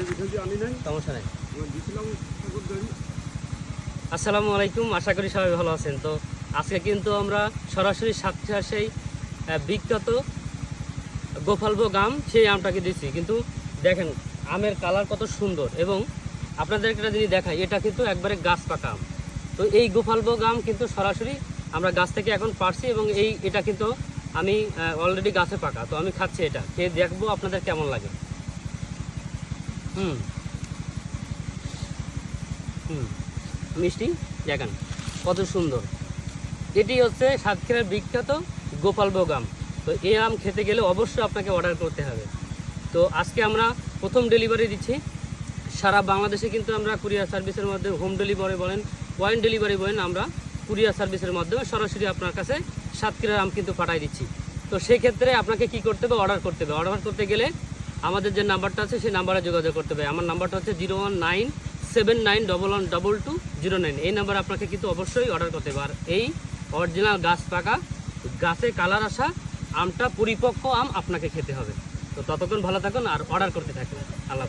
আমি আসসালামু আলাইকুম, আশা করি সবাই ভালো আছেন। তো আজকে কিন্তু আমরা সরাসরি সাতক্ষীরা সেই বিখ্যাত গোপালভো গাম, সেই আমটাকে দিচ্ছি। কিন্তু দেখেন, আমের কালার কত সুন্দর এবং আপনাদের একটা জিনিস দেখাই, এটা কিন্তু একবারে গাছ পাকা আম। তো এই গোপালভো গাম কিন্তু সরাসরি আমরা গাছ থেকে এখন পারছি এবং এই, এটা কিন্তু আমি অলরেডি গাছে পাকা। তো আমি খাচ্ছি এটা। খেয়ে দেখব আপনাদের কেমন লাগে। হুম। হুম। মিষ্টি? দেখেন। কত সুন্দর। এটি হচ্ছে সাতক্ষীরার বিখ্যাত গোপালভোগ আম তো এই আম খেতে গেলে অবশ্যই আপনাকে অর্ডার করতে হবে। তো আজকে আমরা প্রথম ডেলিভারি দিচ্ছি। সারা বাংলাদেশে কিন্তু আমরা কুরিয়ার সার্ভিসের মাধ্যমে হোম ডেলিভারি বলেন পয়েন্ট ডেলিভারি বলেন, আমরা কুরিয়ার সার্ভিসের মাধ্যমে সরাসরি আপনার কাছে সাতক্ষীরার আম কিন্তু পাঠাই দিচ্ছি। তো সেক্ষেত্রে আপনাকে কি করতে হবে? অর্ডার করতে হবে। অর্ডার করতে গেলে আমাদের যে নাম্বারটা আছে, সেই নাম্বারে যোগাযোগ করতে হবে আমার নাম্বারটা হচ্ছে zero one nine seven nine double one double two zero nine. এই নাম্বারে আপনাকে কিন্তু অবশ্যই অর্ডার করতে হবে। এই অরিজিনাল গাছ পাকা, গাছে কালার আসা, আমটা পরিপক্ক আম আপনাকে খেতে হবে। তো ততক্ষণ ভালো থাকুন আর অর্ডার করতে থাকুন আল্লাহ